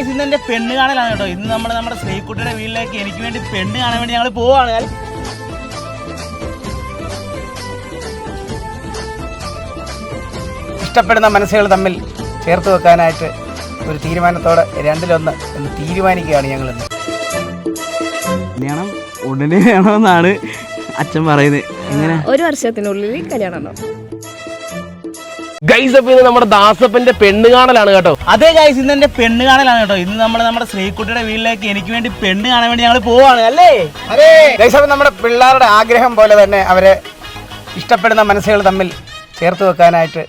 ഇന്ന് എന്റെ പെണ്ണ് കാണലാണ് കേട്ടോ. ഇന്ന് നമ്മൾ നമ്മുടെ ശ്രീക്കുട്ടിയുടെ വീട്ടിലേക്ക് എനിക്ക് വേണ്ടി പെണ്ണ് കാണാൻ വേണ്ടി ഞങ്ങൾ പോവാണ്. ഇഷ്ടപ്പെടുന്ന മനസ്സുകൾ തമ്മിൽ ചേർത്ത് വെക്കാനായിട്ട് ഒരു തീരുമാനത്തോടെ രണ്ടിലൊന്ന് എന്ന് തീരുമാനിക്കുകയാണ് ഞങ്ങൾ കല്യാണം ഉടനെ വേണമെന്നാണ് അച്ഛൻ പറയുന്നത്. എങ്ങനെ? ഒരു വർഷത്തിനുള്ളിൽ കല്യാണം ഉണ്ടാവും. ഗൈസ് അപ്പൊ ഇത് നമ്മുടെ ദാസപ്പന്റെ പെണ്ണ് കാണലാണ് കേട്ടോ. അതെ ഗൈസ് ഇന്ന് എന്റെ പെണ്ണ് കാണലാണ് കേട്ടോ. ഇന്ന് നമ്മൾ നമ്മുടെ ശ്രീകുട്ടിയുടെ വീട്ടിലേക്ക് എനിക്ക് വേണ്ടി പെണ്ണ് കാണാൻ വേണ്ടി ഞങ്ങൾ പോവാണ് അല്ലേ? അതെ. ഗൈസവ് നമ്മുടെ പിള്ളേരുടെ ആഗ്രഹം പോലെ തന്നെ അവരെ ഇഷ്ടപ്പെടുന്ന മനസ്സുകൾ തമ്മിൽ ചേർത്ത് വെക്കാനായിട്ട്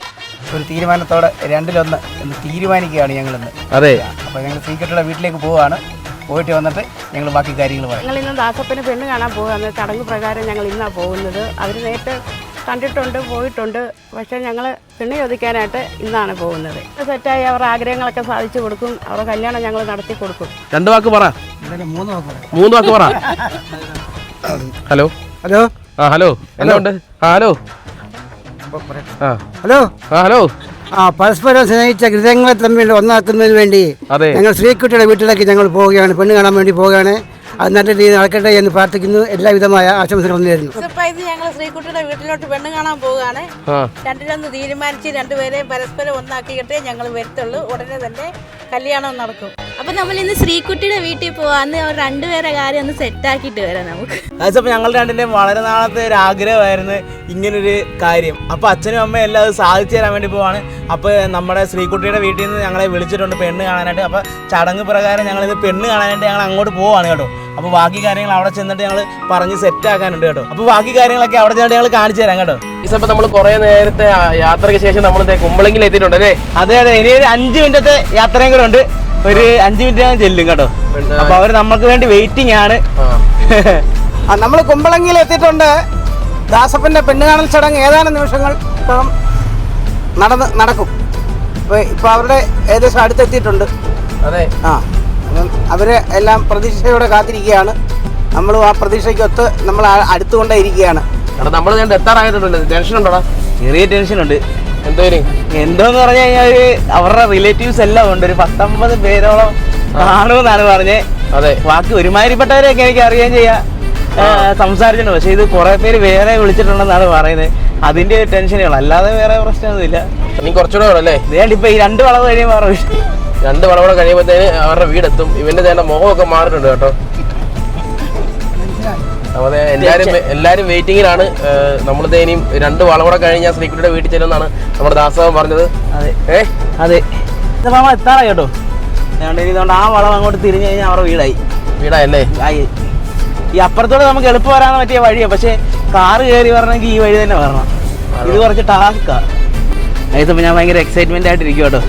ഒരു തീരുമാനത്തോടെ രണ്ടിലൊന്ന് എന്ന് തീരുമാനിക്കുകയാണ് ഞങ്ങൾ ഇന്ന് അതെ. അപ്പൊ ഞങ്ങൾ ശ്രീകുട്ടിയുടെ വീട്ടിലേക്ക് പോവാണ്. പോയിട്ട് വന്നിട്ട് ഞങ്ങൾ ബാക്കി കാര്യങ്ങൾ പറയാം. ഞങ്ങൾ ഇന്ന് ദാസപ്പന് പെണ്ണ് കാണാൻ പോകുക ചടങ്ങ് പ്രകാരം ഞങ്ങൾ ഇന്നാ പോകുന്നത്. അവർ നേരിട്ട് കണ്ടിട്ടുണ്ട് പോയിട്ടുണ്ട്. പക്ഷേ ഞങ്ങൾ പിണ്ണി ചോദിക്കാനായിട്ട് ഇന്നാണ് പോകുന്നത്. സെറ്റായി അവരുടെ ആഗ്രഹങ്ങളൊക്കെ സാധിച്ചു കൊടുക്കും. അവരുടെ കല്യാണം ഞങ്ങൾ നടത്തി കൊടുക്കും. രണ്ട് വാക്ക് പറ. മൂന്ന് വാക്ക് പറ. ഹലോ? ഹലോ? ആ ഹലോ. എന്നാ ഉണ്ട് ആ ഹലോ. ആ. ഹലോ? ആ ഹലോ. ആ പരസ്പരം സ്നേഹിച്ച ഹൃദയങ്ങളെ തമ്മിൽ ഒന്നാക്കുന്നതിന് വേണ്ടി ഞങ്ങൾ ശ്രീകുട്ടിയുടെ വീട്ടിലേക്ക് ഞങ്ങൾ പോവുകയാണ്. പെണ്ണ് കാണാൻ വേണ്ടി പോവുകയാണ്. അത് നല്ല രീതിയിൽ നടക്കട്ടെ എന്ന് പ്രാർത്ഥിക്കുന്നു. എല്ലാവിധമായ ആശംസകളും നേരുന്നു. ഇത് ഞങ്ങൾ ശ്രീകുട്ടിയുടെ വീട്ടിലോട്ട് പെണ്ണ് കാണാൻ പോവുകയാണ്. രണ്ടിലൊന്ന് തീരുമാനിച്ച് രണ്ടുപേരെയും പരസ്പരം ഒന്നാക്കിയിട്ടേ ഞങ്ങൾ വരുത്തുള്ളൂ. ഉടനെ തന്നെ കല്യാണം നടക്കും. അപ്പൊ നമ്മൾ ഇന്ന് ശ്രീകുട്ടിയുടെ വീട്ടിൽ പോവാന്ന് രണ്ടുപേരെ കാര്യം ഒന്ന് സെറ്റാക്കിയിട്ട് വരാം നമുക്ക്. അപ്പോൾ ഞങ്ങൾ രണ്ടിന്റെയും വളരെ നാളത്തെ ഒരു ആഗ്രഹമായിരുന്നു ഇങ്ങനൊരു കാര്യം. അപ്പൊ അച്ഛനും അമ്മയും എല്ലാം അത് സാധിച്ചു തരാൻ വേണ്ടി പോവാണ്. അപ്പൊ നമ്മുടെ ശ്രീകുട്ടിയുടെ വീട്ടിൽ നിന്ന് ഞങ്ങളെ വിളിച്ചിട്ടുണ്ട് പെണ്ണ് കാണാനായിട്ട്. അപ്പൊ ചടങ്ങ് പ്രകാരം ഞങ്ങളിത് പെണ്ണ് കാണാനായിട്ട് ഞങ്ങൾ അങ്ങോട്ട് പോവാണ് കേട്ടോ. അപ്പോൾ ബാക്കി കാര്യങ്ങൾ അവിടെ ചെന്നിട്ട് ഞങ്ങൾ പറഞ്ഞ് സെറ്റ് ആക്കാനുണ്ട് കേട്ടോ. അപ്പോൾ ബാക്കി കാര്യങ്ങളൊക്കെ അവിടെ ചെന്നിട്ട് ഞങ്ങൾ കാണിച്ചു തരാം കേട്ടോ. ഗൈസ് അപ്പൊ നമ്മൾ കുറെ നേരത്തെ യാത്രയ്ക്ക് ശേഷം നമ്മൾ കുമ്പളങ്കിൽ എത്തിയിട്ടുണ്ട് അല്ലേ? അതെ അതെ. ഇനി ഒരു അഞ്ച് മിനിറ്റത്തെ യാത്രയും കൂടെ ഉണ്ട്. ഒരു അഞ്ച് മിനിറ്റ് ഞാൻ ചെല്ലും കേട്ടോ. അപ്പൊ അവർ നമുക്ക് വേണ്ടി വെയിറ്റിംഗ് ആണ്. നമ്മൾ കുമ്പളങ്ങിയിൽ എത്തിയിട്ടുണ്ട്. ദാസപ്പന്റെ പെണ്ണുകാണൽ ചടങ്ങ് ഏതാനും നിമിഷങ്ങൾ ഇപ്പം നടന്ന് നടക്കും. ഇപ്പൊ അവരുടെ ഏകദേശം അടുത്തെത്തിയിട്ടുണ്ട്. അതെ. ആ. അവരെ എല്ലാം പ്രതീക്ഷയോടെ കാത്തിരിക്കുകയാണ്. നമ്മളും ആ പ്രതീക്ഷയ്ക്കൊത്ത് നമ്മൾ അടുത്തുകൊണ്ടേ ഇരിക്കുകയാണ് എടാ നമ്മൾ ഞാൻ എത്താറായിട്ടുണ്ടല്ലോ ടെൻഷൻ ഉണ്ടോടാ ചെറിയ ടെൻഷൻ ഉണ്ട് എന്തോരും എന്തോന്ന് പറഞ്ഞു കഴിഞ്ഞാൽ അവരുടെ റിലേറ്റീവ്സ് എല്ലാം ഉണ്ട്. ഒരു പത്തൊമ്പത് പേരോളം കാണുമെന്നാണ് പറഞ്ഞേ. അതെ. ബാക്കി ഒരുമാതിരിപ്പെട്ടവരെയൊക്കെ എനിക്ക് അറിയാൻ ചെയ്യാം. സംസാരിച്ചിട്ടുണ്ട്. പക്ഷെ ഇത് കുറെ പേര് വേറെ വിളിച്ചിട്ടുണ്ടെന്നാണ് പറയുന്നത്. അതിന്റെ ടെൻഷനുകൾ. അല്ലാതെ വേറെ പ്രശ്നമൊന്നുമില്ല. നീ കുറച്ചുകൂടെ ഇപ്പൊ ഈ രണ്ട് വളവ് കഴിയുമ്പോൾ രണ്ട് വളവട കഴിയുമ്പോഴത്തേന് അവരുടെ വീടെത്തും. ഇവന്റെ തന്നെ മുഖമൊക്കെ മാറിയിട്ടുണ്ട് കേട്ടോ. അതെ എല്ലാരും എല്ലാരും വെയിറ്റിംഗിലാണ് നമ്മൾ ഇനിയും രണ്ട് വളവടെ കഴിഞ്ഞാൽ ശ്രീകുട്ടിയുടെ വീട്ടിൽ ചെല്ലുമെന്നാണ് നമ്മുടെ ദാസവൻ പറഞ്ഞത്. അതെ. ഏ? അതെ. മാമ എത്താറായി കേട്ടോ? ഇതുകൊണ്ട് ആ വളം അങ്ങോട്ട് തിരിഞ്ഞു കഴിഞ്ഞാൽ അവരുടെ വീടായി. വീടായല്ലേ? ആയി. ഈ അപ്പുറത്തോടെ നമുക്ക് എളുപ്പം വരാൻ പറ്റിയ വഴിയാണ് പക്ഷെ കാറ് കയറി വരണമെങ്കിൽ ഈ വഴി തന്നെ വരണം. ഇത് കുറച്ച് ടാസ്ക്കാ. അതിപ്പോൾ ഞാൻ ഭയങ്കര എക്സൈറ്റ്മെന്റ് ആയിട്ടിരിക്കും കേട്ടോ.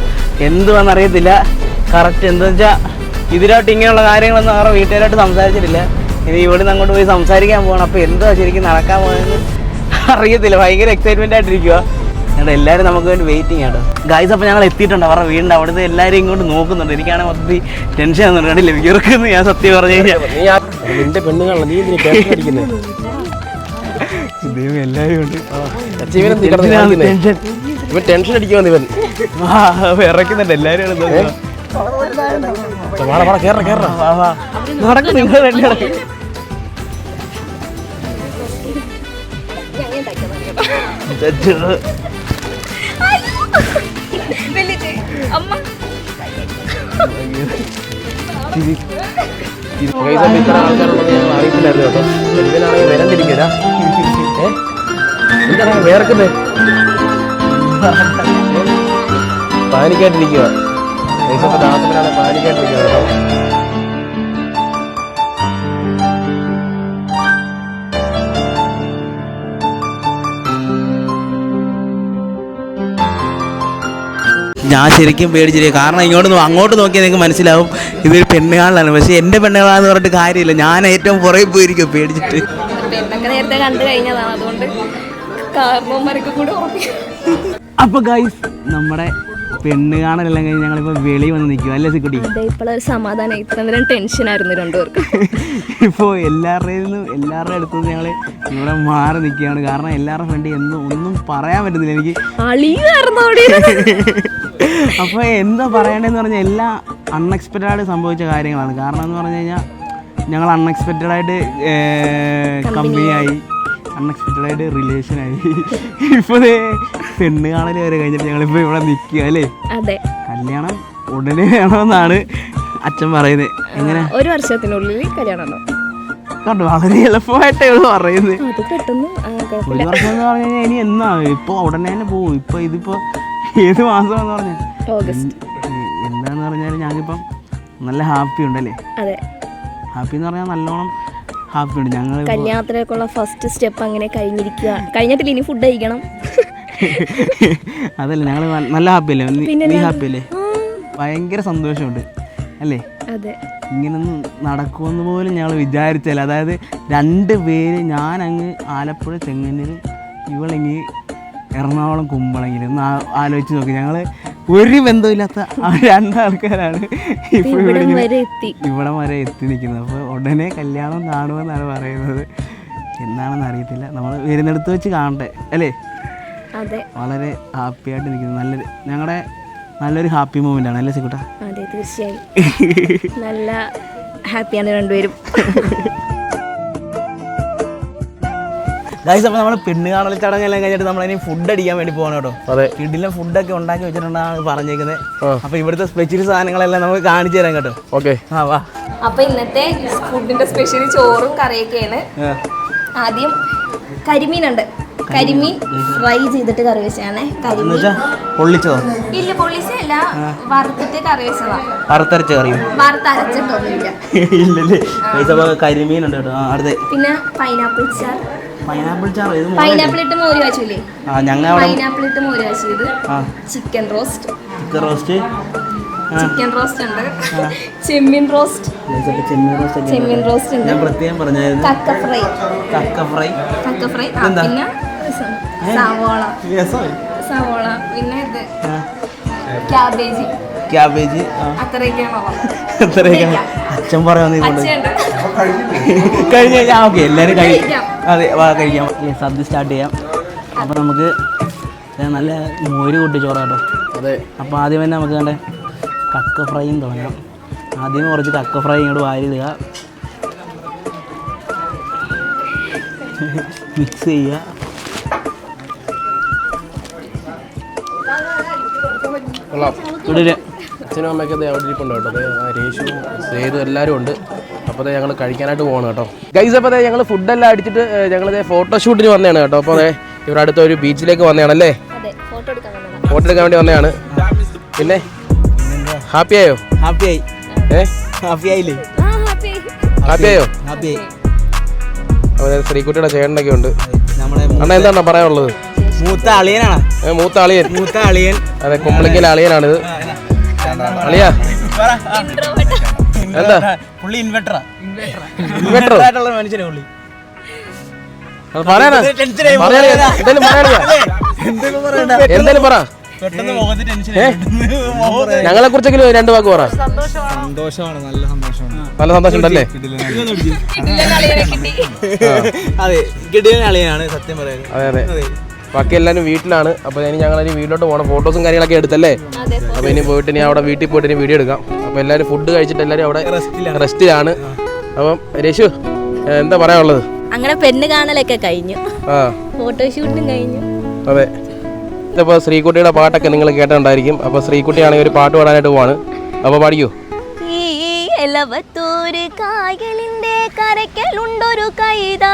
എന്തുവാന്ന് അറിയത്തില്ല. കറക്റ്റ് എന്താ വെച്ചാൽ ഇതിലോട്ട് ഇങ്ങനെയുള്ള കാര്യങ്ങളൊന്നും അവരുടെ വീട്ടുകാരായിട്ട് സംസാരിച്ചിട്ടില്ല. ഇനി ഇവിടെ നിന്ന് അങ്ങോട്ട് പോയി സംസാരിക്കാൻ പോകണം അപ്പോൾ എന്തുവാ ശരിക്കും നടക്കാൻ പോകുന്നത് അറിയത്തില്ല. ഭയങ്കര എക്സൈറ്റ്മെന്റ് ആയിട്ടിരിക്കുക ഞങ്ങൾ എല്ലാവരും നമുക്ക് വേണ്ടി വെയിറ്റിംഗ് ആണ് ഗൈസ് അപ്പോൾ ഞങ്ങൾ എത്തിയിട്ടുണ്ട്. അവരുടെ വീടിന്റെ അവിടുത്തെ എല്ലാവരും ഇങ്ങോട്ട് നോക്കുന്നുണ്ട്. എനിക്കാണെങ്കിൽ മൊത്തത്തിൽ ടെൻഷൻ ഒന്നും കണ്ടില്ല? വിയർക്കുന്നു ഞാൻ സത്യം പറഞ്ഞു കഴിഞ്ഞാൽ എല്ലാവരും ഉണ്ട്. ഇവൻ ടെൻഷൻ അടിക്കുമെന്ന് ഇവൻ. ഇറക്കുന്നുണ്ട് എല്ലാരും. നടക്ക് നിങ്ങൾ ഇത്ര ആൾക്കാരുള്ളത് ഞങ്ങൾ കേട്ടോ. ഇവനാണെങ്കിൽ എന്താണ് വേർക്കുന്നത് പാനിക്കായിട്ടിരിക്കുക കേട്ടോ ഞാൻ ശരിക്കും പേടിച്ചിരിക്കും കാരണം ഇങ്ങോട്ട് അങ്ങോട്ട് നോക്കിയാൽ നിങ്ങൾക്ക് മനസ്സിലാവും ഇതൊരു പെണ്ണുകാളാണ് പക്ഷെ എന്റെ പെണ്ണുകളാന്ന് പറഞ്ഞിട്ട് കാര്യമില്ല. ഞാൻ ഏറ്റവും പുറകെ പോയിരിക്കും പേടിച്ചിട്ട്. നേരത്തെ കണ്ടു കഴിഞ്ഞതാണ്. അതുകൊണ്ട് കാരണവന്മാരൊക്കെ കൂടെ അപ്പൊ ഗൈസ് നമ്മുടെ പെണ്ണ് കാണലെല്ലാം കഴിഞ്ഞ് ഞങ്ങളിപ്പോ വെളി വന്ന് നിൽക്കും അല്ലേ സിക്കുട്ടി? ഇപ്പോഴൊരു സമാധാനം. ഇത്ര നേരം ടെൻഷനായിരുന്നു രണ്ടുപേർക്ക്. ഇപ്പോൾ എല്ലാവരുടെയും നിന്നും എല്ലാവരുടെ അടുത്തു നിന്ന് ഞങ്ങൾ ഇവിടെ മാറി നിൽക്കുകയാണ്. കാരണം എല്ലാവരുടെ ഫ്രണ്ട് എന്നും ഒന്നും പറയാൻ പറ്റുന്നില്ല എനിക്ക്. അപ്പൊ അപ്പോൾ എന്താ പറയണ്ടെന്ന് പറഞ്ഞാൽ എല്ലാ അൺഎക്സ്പെക്റ്റഡ് ആയിട്ട് സംഭവിച്ച കാര്യങ്ങളാണ്. കാരണം എന്ന് പറഞ്ഞു കഴിഞ്ഞാൽ ഞങ്ങൾ അൺഎക്സ്പെക്റ്റഡ് ആയിട്ട് കമ്പനിയായി അൺഎക്സ്പെക്റ്റഡ് ആയിട്ട് റിലേഷനായി ഇപ്പോൾ പെണ്ണ് കാണൽ വരെ കഴിഞ്ഞിട്ട് ഞങ്ങളിപ്പോൾ ഇവിടെ നിൽക്കുക അല്ലേ? അതെ. കല്യാണം ഉടനെ വേണമെന്നാണ് അച്ഛൻ പറയുന്നത് എങ്ങനെ? ഒരു വർഷത്തിനുള്ളിൽ കല്യാണം കണ്ടു? വളരെ എളുപ്പമായിട്ടേ ഉള്ളൂ പറയുന്നത് ഒരു വർഷം എന്ന് പറഞ്ഞു കഴിഞ്ഞാൽ ഇനി എന്നാ ഇപ്പൊ ഉടനെ തന്നെ പോകും ഇപ്പൊ ഇതിപ്പോ ഏത് മാസമെന്ന് പറഞ്ഞു? ഓഗസ്റ്റ്. എന്താന്ന് പറഞ്ഞാൽ ഞങ്ങളിപ്പം നല്ല ഹാപ്പി ഉണ്ടല്ലേ? ഹാപ്പി എന്ന് പറഞ്ഞാൽ നല്ലോണം ഹാപ്പി ഉണ്ട് ഞങ്ങൾ കല്യാണത്തിലേക്കുള്ള ഫസ്റ്റ് സ്റ്റെപ്പ് അങ്ങനെ കഴിഞ്ഞിരിക്കുക കഴിഞ്ഞിട്ടില്ല ഇനി ഫുഡ് കഴിക്കണം. അതല്ല ഞങ്ങൾ നല്ല ഹാപ്പി അല്ലേ നീ- പിന്നെ ഹാപ്പി അല്ലേ ഭയങ്കര സന്തോഷമുണ്ട് അല്ലേ? അതെ. ഇങ്ങനൊന്നും നടക്കുമെന്ന് പോലും ഞങ്ങൾ വിചാരിച്ചല്ല. അതായത് രണ്ട് പേര് ഞാൻ അങ്ങ് ആലപ്പുഴ ചെങ്ങന്നിൽ ഇവളിങ്ങി എറണാകുളം കുമ്പളങ്ങിൽ ഒന്ന് ആലോചിച്ച് നോക്കി. ഞങ്ങൾ ഒരു ബന്ധമില്ലാത്ത രണ്ടാൾക്കാരാണ് ഇപ്പോൾ ഇവിടെ വരെ എത്തി. ഇവിടം വരെ എത്തി നിൽക്കുന്നത്. അപ്പോൾ ഉടനെ കല്യാണം കാണുമെന്നാണ് പറയുന്നത്. എന്നാണെന്ന് അറിയത്തില്ല. നമ്മൾ വരുന്നിടത്ത് വെച്ച് കാണട്ടെ അല്ലേ? അതെ. വളരെ ഹാപ്പി ആയിട്ട് നിൽക്കുന്നു. നല്ലൊരു ഞങ്ങളുടെ നല്ലൊരു ഹാപ്പി മൂമെന്റ് ആണ് അല്ലേ സിക്കുട്ട? അതെ തീർച്ചയായും. നല്ല ഹാപ്പിയാണ് രണ്ടുപേരും. ഗൈസ് അപ്പോൾ നമ്മൾ പെണ്ണ് കാണൽ ചടങ്ങെല്ലാം കഴിഞ്ഞിട്ട് നമ്മളിനി ഫുഡ് അടിക്കാൻ വേണ്ടി പോകണം കേട്ടോ. അതെ. വീട്ടിലെ ഫുഡൊക്കെ ഉണ്ടാക്കി വെച്ചിട്ടുണ്ടാണ് പറഞ്ഞേക്കുന്നത് അപ്പൊ അപ്പോൾ ഇവിടുത്തെ സ്പെഷ്യൽ സാധനങ്ങളെല്ലാം നമുക്ക് കാണിച്ചു തരാം കേട്ടോ. ഓക്കെ. ആ വാ. അപ്പൊ ഇന്നത്തെ ഫുഡിന്റെ സ്പെഷ്യൽ ചോറും കറിയൊക്കെയാണ്. ആദ്യം കരിമീനുണ്ട്. കരിമീൻ ഫ്രൈ ചെയ്തിട്ട് കറി വെച്ചാണ് കരിമീൻ പൊള്ളിച്ചതോ? ഇല്ല പൊള്ളിച്ചല്ല വറുത്തിട്ട് കറി വെച്ചതാ. വറുത്തരച്ച കറി. വറുത്തരച്ചിട്ടൊന്നുമില്ല. ഇല്ലല്ലേ. കരിമീൻ ഉണ്ട് കേട്ടോ. അടുത്ത് പിന്നെ പൈനാപ്പിൾ ചാർ പൈനാപ്പിൾ ചാറ് ഇത് പൈനാപ്പിൾ ഇട്ട് മോര് കാച്ചില്ലേ ആ ഞങ്ങൾ പൈനാപ്പിൾ ഇട്ട് മോര് കാച്ചിയത് chicken roast chicken roast chicken roast ഉണ്ട്. ചെമ്മീൻ റോസ്റ്റ് ചെമ്മീൻ റോസ്റ്റ് ഉണ്ട്. ഞാൻ പ്രത്യേകം പറഞ്ഞായിരുന്നു. കക്ക ഫ്രൈ കക്ക ഫ്രൈ കക്ക ഫ്രൈ പിന്നെ സവോള. സവോള. പിന്നെ ഇത് ക്യാബേജ് ക്യാബേജ് അത്രയൊക്കെയാണോ? അച്ഛൻ പറയാൻ കഴിഞ്ഞ കഴിഞ്ഞാൽ ഓക്കെ. എല്ലാവരും കഴിക്കാം. അതെ വാ കഴിക്കാം. സദ്യ സ്റ്റാർട്ട് ചെയ്യാം. അപ്പോൾ നമുക്ക് നല്ല മോര് കൂട്ടി ചോറ് കേട്ടോ. അതെ. അപ്പോൾ ആദ്യം തന്നെ നമുക്ക് കണ്ടേ കക്ക ഫ്രൈയും തുടങ്ങാം. ആദ്യം കുറച്ച് കക്ക ഫ്രൈ ഇങ്ങോട്ട് വാരിടുക മിക്സ് ചെയ്യുക. ഇവിടെ അച്ഛനും അമ്മയൊക്കെ അവിടെ ഇരിപ്പുണ്ട് കേട്ടോ. അതെ രേഷുവും സേതു എല്ലാവരും ഉണ്ട്. അപ്പോൾ അതെ ഞങ്ങൾ കഴിക്കാനായിട്ട് പോകണം കേട്ടോ. ഗൈസ് അപ്പോൾ അതെ ഞങ്ങൾ ഫുഡെല്ലാം അടിച്ചിട്ട് ഞങ്ങൾ ഇതേ ഫോട്ടോഷൂട്ടിന് വന്നതാണ് കേട്ടോ. അപ്പോൾ അതെ ഇവിടെ അടുത്ത ഒരു ബീച്ചിലേക്ക് വന്നതാണല്ലേ? അതെ ഫോട്ടോ എടുക്കാൻ വന്നതാ ഫോട്ടോ എടുക്കാൻ വേണ്ടി വന്നതാണ്. പിന്നെ? ഹാപ്പി ആയോ? ഹാപ്പി ആയി. ഏ? ഹാപ്പി ആയില്ലേ? ഹാപ്പി ആയോ. ഹാപ്പി ആയി? അപ്പോൾ ദേ ശ്രീകുട്ടിയുടെ ചേട്ടനൊക്കെ ഉണ്ട്. അണ്ണ എന്താണ് പറയാനുള്ളത്? മൂത്ത അളിയനാണ്. മൂത്ത അളിയൻ. മൂത്ത അളിയൻ. അതെ കുമ്പളിക്കൽ അളിയനാണിത്. അളിയാ. എന്താ? പുള്ളി ഇൻവെർട്ടറാ ഇൻവെർട്ടറോ? ആയിട്ടുള്ള മനുഷ്യനെ പുള്ളി. എന്തായാലും പറ. പെട്ടെന്ന് മുഖത്ത് ടെൻഷൻ ഞങ്ങളെ കുറിച്ചെങ്കിലും രണ്ട് വാക്ക് പറ. സന്തോഷമാണ്? നല്ല സന്തോഷമാണ്. നല്ല സന്തോഷം ഉണ്ടല്ലേ അതെ കിട്ടിയ അളിയനാണ് സത്യം പറയാൻ. അതെ. അതെ. ബാക്കി എല്ലാവരും വീട്ടിലാണ്. അപ്പോൾ ഇനി ഞങ്ങൾ ഇനി വീട്ടിലോട്ട് പോകണം ഫോട്ടോസും കാര്യങ്ങളൊക്കെ എടുത്തല്ലേ? അപ്പോൾ ഇനി പോയിട്ട് ഇനി അവിടെ വീട്ടിൽ പോയിട്ട് ഇനി വീഡിയോ എടുക്കാം. അപ്പോൾ എല്ലാവരും ഫുഡ് കഴിച്ചിട്ട് എല്ലാവരും അവിടെ റെസ്റ്റിലാണ് അപ്പം രേഷു എന്താ പറയാനുള്ളത്? അങ്ങനെ പെണ്ണ് കാണലൊക്കെ കഴിഞ്ഞു. ആ. ഫോട്ടോഷൂട്ടും കഴിഞ്ഞു. അതെ. ഇതിപ്പോൾ ശ്രീകുട്ടിയുടെ പാട്ടൊക്കെ നിങ്ങൾ കേട്ടിട്ടുണ്ടായിരിക്കും. അപ്പോൾ ശ്രീകുട്ടിയാണെങ്കിൽ ഒരു പാട്ട് പാടാനായിട്ട് പോവാണ്. അപ്പോൾ പാടിക്കൂ? ഈ എലവത്തൂര് കായലിന്റെ കരയ്ക്കലുണ്ടൊരു കൈത.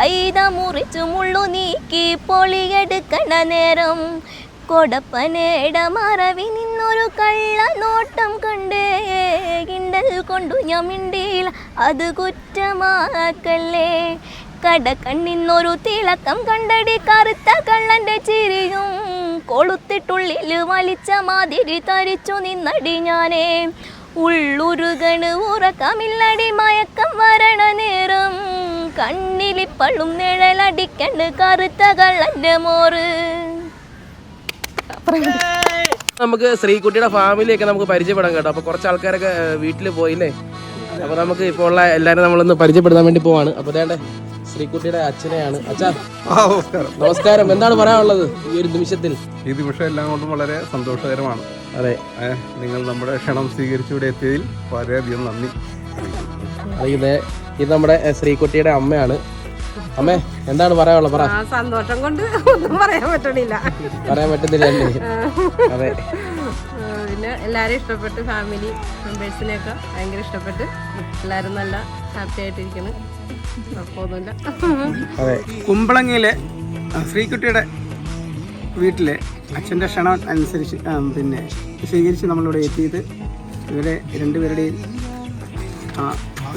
കൈത മുറിച്ചു മുള്ളു നീക്കി പൊളിയെടുക്കണ നേരം. കൊടപ്പനേട മറവി നിന്നൊരു കള്ള നോട്ടം കണ്ടേ. കിണ്ടൽ കൊണ്ടു ഞാൻ മിണ്ടിയിൽ അത് കുറ്റമാക്കല്ലേ. കടക്കണ്ണിന്നൊരു തിളക്കം കണ്ടടി കറുത്ത കള്ളന്റെ ചിരിയും. കൊളുത്തിട്ടുള്ളിൽ വലിച്ച മാതിരി തരിച്ചു നിന്നടി ഞാനേ. ഉള്ളുരുകണ് ഉറക്കമില്ലടി മയക്കം വരണ നേരം. കണ്ണിലിപ്പളും നിഴലടിക്കണ്ട് കറുത്ത കള്ളന്റെ മോറ്. നമുക്ക് ശ്രീകുട്ടിയുടെ ഫാമിലി ഒക്കെ നമുക്ക് പരിചയപ്പെടാൻ കേട്ടോ. അപ്പൊ കുറച്ച് ആൾക്കാരൊക്കെ വീട്ടിൽ പോയില്ലേ അപ്പൊ നമുക്ക് ഇപ്പോൾ ഉള്ള എല്ലാരും നമ്മളൊന്ന് പരിചയപ്പെടുത്താൻ വേണ്ടി പോവാണ്. അപ്പൊ അതേണ്ട ശ്രീകുട്ടിയുടെ അച്ഛനെയാണ്. അച്ഛാ നമസ്കാരം. നമസ്കാരം. എന്താണ് പറയാനുള്ളത് ഈ ഒരു നിമിഷത്തിൽ? ഈ നിമിഷം എല്ലാം കൊണ്ടും വളരെ സന്തോഷകരമാണ്. അതെ. നിങ്ങൾ നമ്മുടെ ക്ഷണം സ്വീകരിച്ച് ഇവിടെ എത്തിയതിൽ വളരെയധികം നന്ദി. ഇത് ഇത് നമ്മുടെ ശ്രീകുട്ടിയുടെ അമ്മയാണ്. അമ്മേ എന്താണ് പറയാനുള്ളത് പറ. സന്തോഷം കൊണ്ട് ഒന്നും പറയാൻ പറ്റണില്ല. പറയാൻ പറ്റുന്നില്ലല്ലേ അതെ. പിന്നെ എല്ലാവരും ഇഷ്ടപ്പെട്ട് ഫാമിലി മെമ്പേഴ്സിനെയൊക്കെ ഭയങ്കര ഇഷ്ടപ്പെട്ട് എല്ലാവരും നല്ല ഹാപ്പി ആയിട്ടിരിക്കുന്നു. കുഴപ്പമൊന്നുമില്ല. അതെ. കുമ്പളങ്ങിയിലെ ശ്രീകുട്ടിയുടെ വീട്ടിലെ അച്ഛന്റെ ക്ഷണം അനുസരിച്ച് പിന്നെ സ്വീകരിച്ച് നമ്മളിവിടെ എത്തിയത് ഇവരെ രണ്ടുപേരുടെയും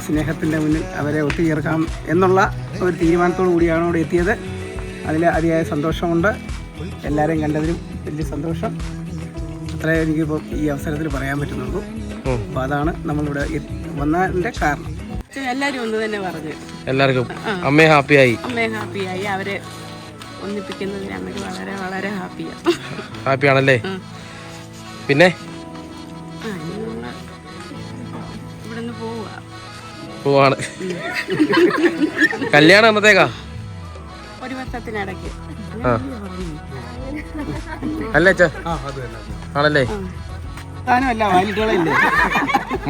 സ്നേഹത്തിന്റെ മുന്നിൽ അവരെ ഒത്തുചേർക്കാം എന്നുള്ള ഒരു തീരുമാനത്തോടു കൂടിയാണ് ഇവിടെ എത്തിയത്. അതിൽ അതിയായ സന്തോഷമുണ്ട്. എല്ലാവരെയും കണ്ടതിലും വലിയ സന്തോഷം. അത്രേ എനിക്കിപ്പോൾ ഈ അവസരത്തിൽ പറയാൻ പറ്റുന്നുള്ളൂ. അപ്പോൾ അതാണ് നമ്മളിവിടെ വന്നതിന്റെ കാരണം. എല്ലാവരും ഒന്ന് തന്നെ പറഞ്ഞു. എല്ലാവർക്കും അമ്മയെ ഹാപ്പിയായി. അമ്മേ ഹാപ്പിയായി. അവരെ ഒന്നിപ്പിക്കുന്നതിന് അമ്മയ്ക്ക് വളരെ വളരെ ഹാപ്പിയാണ്. ഹാപ്പിയാണല്ലേ? പിന്നെ? പോവാണ്. കല്യാണം എന്നത്തേക്കാ? ഒരു വർഷത്തിനിടയ്ക്ക്. ആ. അല്ലേ അച്ഛാ? ആണല്ലേ?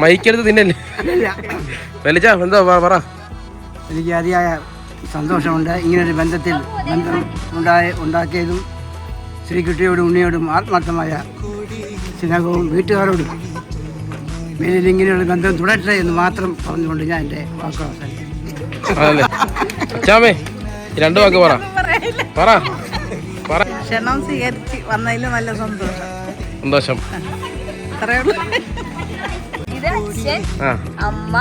മൈക്കെടുത്ത് തിന്നല്ലേ? വലിച്ച എന്തോ പറ, പറ. എനിക്ക് അതിയായ സന്തോഷമുണ്ട്. ഇങ്ങനൊരു ബന്ധത്തിൽ ബന്ധം ഉണ്ടായ ഉണ്ടാക്കിയതും ശ്രീകുട്ടിയോടും ഉണ്ണിയോടും ആത്മാർത്ഥമായ സ്നേഹവും വീട്ടുകാരോടും മേലിൽ ഇങ്ങനെയുള്ള ബന്ധം തുടരട്ടെ എന്ന് മാത്രം പറഞ്ഞുകൊണ്ട് ഞാൻ എന്റെ വാക്കുകൾ ആണല്ലേ അച്ഛാമേ രണ്ടു വാക്ക് പറ. പറ. പറ. ക്ഷണം സ്വീകരിച്ച് വന്നതിൽ നല്ല സന്തോഷം. സന്തോഷം. ഇത് അച്ഛൻ അമ്മ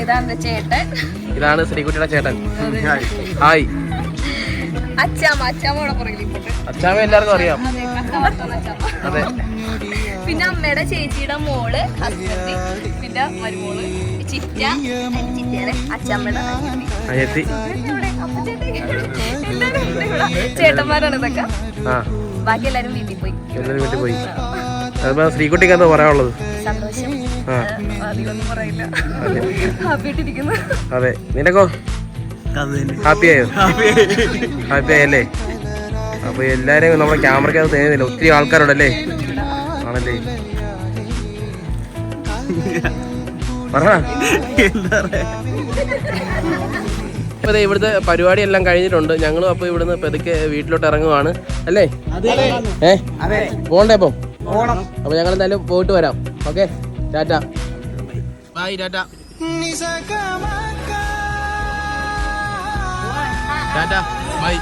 ഇതാണ് ചേട്ടൻ. ഇതാണ് ശ്രീകുട്ടിയുടെ ചേട്ടൻ. ഹായ്. അച്ചാമ്മ അച്ചാമ്മ അച്ചാമ്മ അച്ഛാമ എല്ലാവർക്കും അറിയാം. അതെ. പിന്നെ അമ്മയുടെ ചേച്ചിയുടെ മോൾ ഹസ്ബൻഡ് പിന്നെ മരുമോൾ ചിറ്റ. ചേട്ടന്മാരാണ് ഇതൊക്കെ. ബാക്കി എല്ലാരും വീട്ടിൽ പോയി. എല്ലാരും വീട്ടിൽ പോയി. അതിപ്പോ ശ്രീകുട്ടിക്ക് എന്താ പറയാനുള്ളത്? സന്തോഷം. അധികമൊന്നും പറയില്ല. ഹാപ്പി ആയിട്ടിരിക്കുന്നു അതെ. നിനക്കോ? ഹാപ്പിയായോ? ഹാപ്പി ആയല്ലേ അപ്പൊ എല്ലാരെയും നമ്മുടെ ക്യാമറയ്ക്കകത്ത് തേങ്ങുന്നില്ല ഒത്തിരി ആൾക്കാരുണ്ടല്ലേ? ആണല്ലേ? പറ. അപ്പൊ ദേ ഇവിടുത്തെ പരിപാടി എല്ലാം കഴിഞ്ഞിട്ടുണ്ട്. ഞങ്ങളും അപ്പൊ ഇവിടുന്ന് പെതുക്കെ വീട്ടിലോട്ട് ഇറങ്ങുവാണ്. അല്ലേ? ഏ? പോണ്ടേ അപ്പം? അപ്പൊ ഞങ്ങൾ എന്തായാലും പോയിട്ട് വരാം. Okay? Tata. Bye tata. Tata. Bye